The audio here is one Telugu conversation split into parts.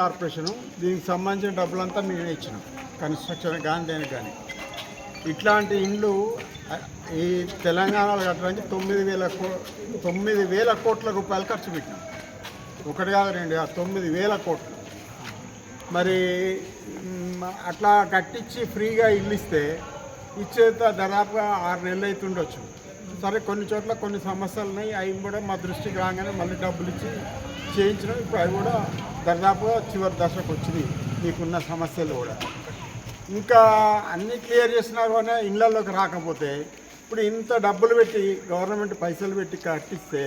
కార్పొరేషను దీనికి సంబంధించిన డబ్బులంతా మేమే ఇచ్చినాం. కన్స్ట్రక్షన్ కానీ దేనికి కానీ ఇట్లాంటి ఇండ్లు ఈ తెలంగాణలో కట్టడానికి తొమ్మిది వేల కో తొమ్మిది వేల కోట్ల రూపాయలు ఖర్చు పెట్టినాం. ఒకటి కాదు రెండు కాదు తొమ్మిది వేల కోట్లు. మరి అట్లా కట్టించి ఫ్రీగా ఇల్లు ఇస్తే ఇచ్చేత దాదాపుగా ఆరు నెలలు అవుతుండొచ్చు సరే కొన్ని చోట్ల కొన్ని సమస్యలు ఉన్నాయి. అవి కూడా మా దృష్టికి రాగానే మళ్ళీ డబ్బులు ఇచ్చి చేయించడం ఇప్పుడు అవి కూడా దాదాపుగా చివరి దశకు వచ్చింది. మీకున్న సమస్యలు కూడా. ఇంకా అన్ని క్లియర్ చేసినా కూడా ఇళ్ళలోకి రాకపోతే ఇప్పుడు ఇంత డబ్బులు పెట్టి గవర్నమెంట్ పైసలు పెట్టి కట్టిస్తే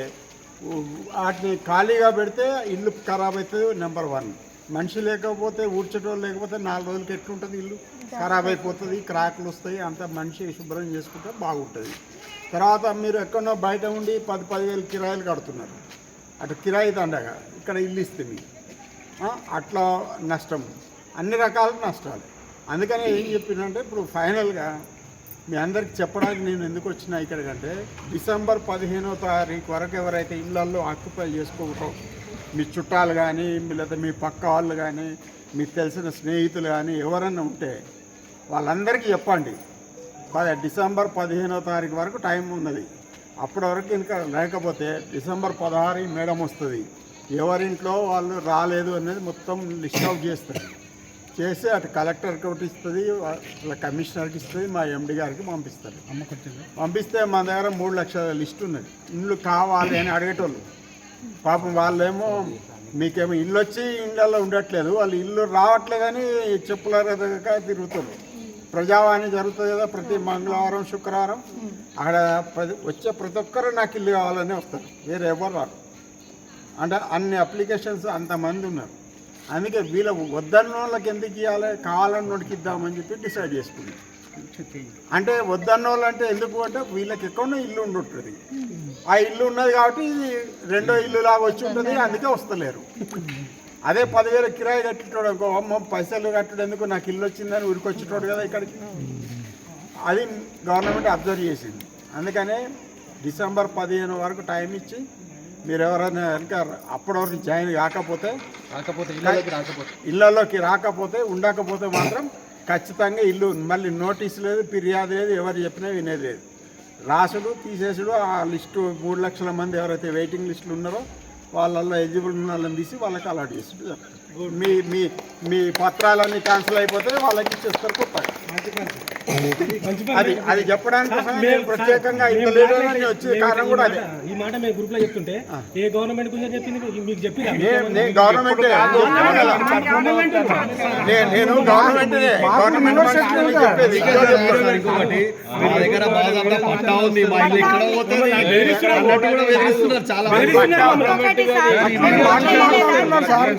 వాటిని ఖాళీగా పెడితే ఇల్లు ఖరాబ్ అవుతుంది నెంబర్ వన్. మనిషి లేకపోతే ఊడ్చేటోళ్ళు లేకపోతే నాలుగు రోజులకి ఎట్లుంటుంది ఇల్లు? ఖరాబ్ అయిపోతుంది క్రాకులు వస్తాయి అంత మనిషి శుభ్రం చేసుకుంటే బాగుంటుంది. తర్వాత మీరు ఎక్కడో బయట ఉండి పది పదివేలు కిరాయిలు కడుతున్నారు. అటు కిరాయి దండగా ఇక్కడ ఇల్లు ఇస్తే మీకు. అట్లా నష్టం. అన్ని రకాల నష్టాలు. అందుకనే ఏం చెప్పినంటే ఇప్పుడు ఫైనల్గా మీ అందరికి చెప్పడానికి నేను ఎందుకు వచ్చినా ఇక్కడికంటే డిసెంబర్ పదిహేనో తారీఖు వరకు ఎవరైతే ఇళ్ళల్లో ఆక్యుపై చేసుకోవటం మీ చుట్టాలు కానీ లేదా మీ పక్క వాళ్ళు కానీ మీకు తెలిసిన స్నేహితులు కానీ ఎవరన్నా ఉంటే వాళ్ళందరికీ చెప్పండి. డిసెంబర్ పదిహేనో తారీఖు వరకు టైం ఉన్నది. అప్పటి వరకు ఇంకా లేకపోతే డిసెంబర్ పదహారు మేడం వస్తుంది. ఎవరింట్లో వాళ్ళు రాలేదు అనేది మొత్తం లిస్ట్ అవుట్ చేస్తారు. చేసి అటు కలెక్టర్కి ఒకటి ఇస్తుంది వాళ్ళ కమిషనర్కి ఇస్తుంది మా ఎండి గారికి పంపిస్తారు. పంపిస్తే మా దగ్గర మూడు లక్షల లిస్ట్ ఉన్నది. ఇల్లు కావాలి అని అడిగేటోళ్ళు. పాపం వాళ్ళేమో మీకేమో ఇల్లు వచ్చి ఇండ్లలో ఉండట్లేదు వాళ్ళు ఇల్లు రావట్లేదని చెప్పుల తిరుగుతున్నారు. తిరుగుతారు ప్రజావాణి జరుగుతుంది కదా ప్రతి మంగళవారం శుక్రవారం. అక్కడ వచ్చే ప్రతి ఒక్కరు నాకు ఇల్లు కావాలని వస్తారు. వేరే ఎవరు రారు. అంటే అన్ని అప్లికేషన్స్ అంతమంది ఉన్నారు. అందుకే వీళ్ళ వద్దన్న వాళ్ళకి ఎందుకు ఇవ్వాలి కావాలని వాడికి ఇద్దామని చెప్పి డిసైడ్ చేసుకున్నాం. అంటే వద్దన్న వాళ్ళు అంటే ఎందుకు అంటే వీళ్ళకి ఎక్కడో ఇల్లు ఉండుంటుంది. ఆ ఇల్లు ఉన్నది కాబట్టి ఇది రెండో ఇల్లు లాగా వచ్చి ఉంటుంది అందుకే వస్తలేరు. అదే పదివేల కిరాయి కట్టేటోడు అనుకో అమ్మ పైసలు కట్టడం ఎందుకు? నాకు ఇల్లు వచ్చిందని ఉరికొచ్చేటోడు కదా ఇక్కడికి. అది గవర్నమెంట్ అబ్జర్వ్ చేసింది. అందుకనే డిసెంబర్ పదిహేను వరకు టైం ఇచ్చి మీరు ఎవరైనా కనుక అప్పటి వరకు జాయిన్ కాకపోతే రాకపోతే ఇళ్ళలోకి రాకపోతే ఉండకపోతే మాత్రం ఖచ్చితంగా ఇల్లు మళ్ళీ నోటీస్ లేదు ఫిర్యాదు లేదు ఎవరు చెప్పినా వినేది లేదు. రాసుడు తీసేసుడు ఆ లిస్టు మూడు లక్షల మంది ఎవరైతే వెయిటింగ్ లిస్టులు ఉన్నారో వాళ్ళల్లో ఎలిజిబుల్ ఉన్న వాళ్ళని తీసి వాళ్ళకి అలాట్ చేసి మీ మీ మీ పత్రాలన్నీ క్యాన్సిల్ అయిపోతే వాళ్ళకి ఇచ్చేస్తారు కొత్తగా అది అది చెప్పడానికి ప్రత్యేకంగా వచ్చే కారణం కూడా అదే ఈ మాట మేము గ్రూప్లో చెప్తుంటే ఏ గవర్నమెంట్ గురించి చెప్పింది మీకు- మీకు చెప్పి నేను నేను గవర్నమెంట్ నేను గవర్నమెంట్ గవర్నమెంట్ చెప్పేది ఇంకో చెప్తున్నా. ఇంకొకటి మా దగ్గర బాగా పట్టా ఉంది మా ఇల్లు ఎక్కడ పోతుంది అన్నట్టు కూడా బెదిరిస్తున్నారు చాలా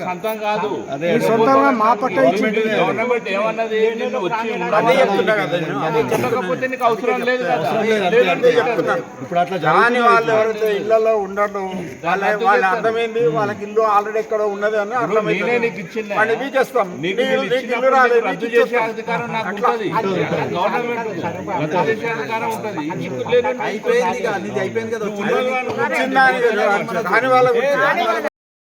సొంతం కాదు. అదే సొంతంగా మా పట్ట ఇచ్చింది. గవర్నమెంట్ ఏమన్నది నిన్ను వచ్చి అదే చెప్తున్నా కదా నేను. అదే చెప్పకపోతే నీకు అవసరం లేదు కదా. అదే చెప్తున్నాను ఇప్పుడు అట్లా కానీ వాళ్ళు ఎవరైతే ఇళ్ళలో ఉండడం వాళ్ళ వాళ్ళ అర్థమైంది వాళ్ళకి ఇల్లు ఆల్రెడీ ఎక్కడో ఉన్నది అని నేనే అర్థమైంది. నీకు ఇచ్చిందా? వాడిని బీకేస్తాం. నీకు నీకు వీళ్ళు నీకు ఇచ్చినప్పుడు ఇల్లు రాలేదు నీకు రద్దు నీకు చేసే ఇచ్చేస్తాం. అధికారం నాకు ఉంటుంది. గవర్నమెంట్ రద్దు చేసే అధికారం ఉంటుంది. నీకు లేదు అయిపోయింది ఇక, నీది అయిపోయింది కదా. కానీ వాళ్ళ gracias.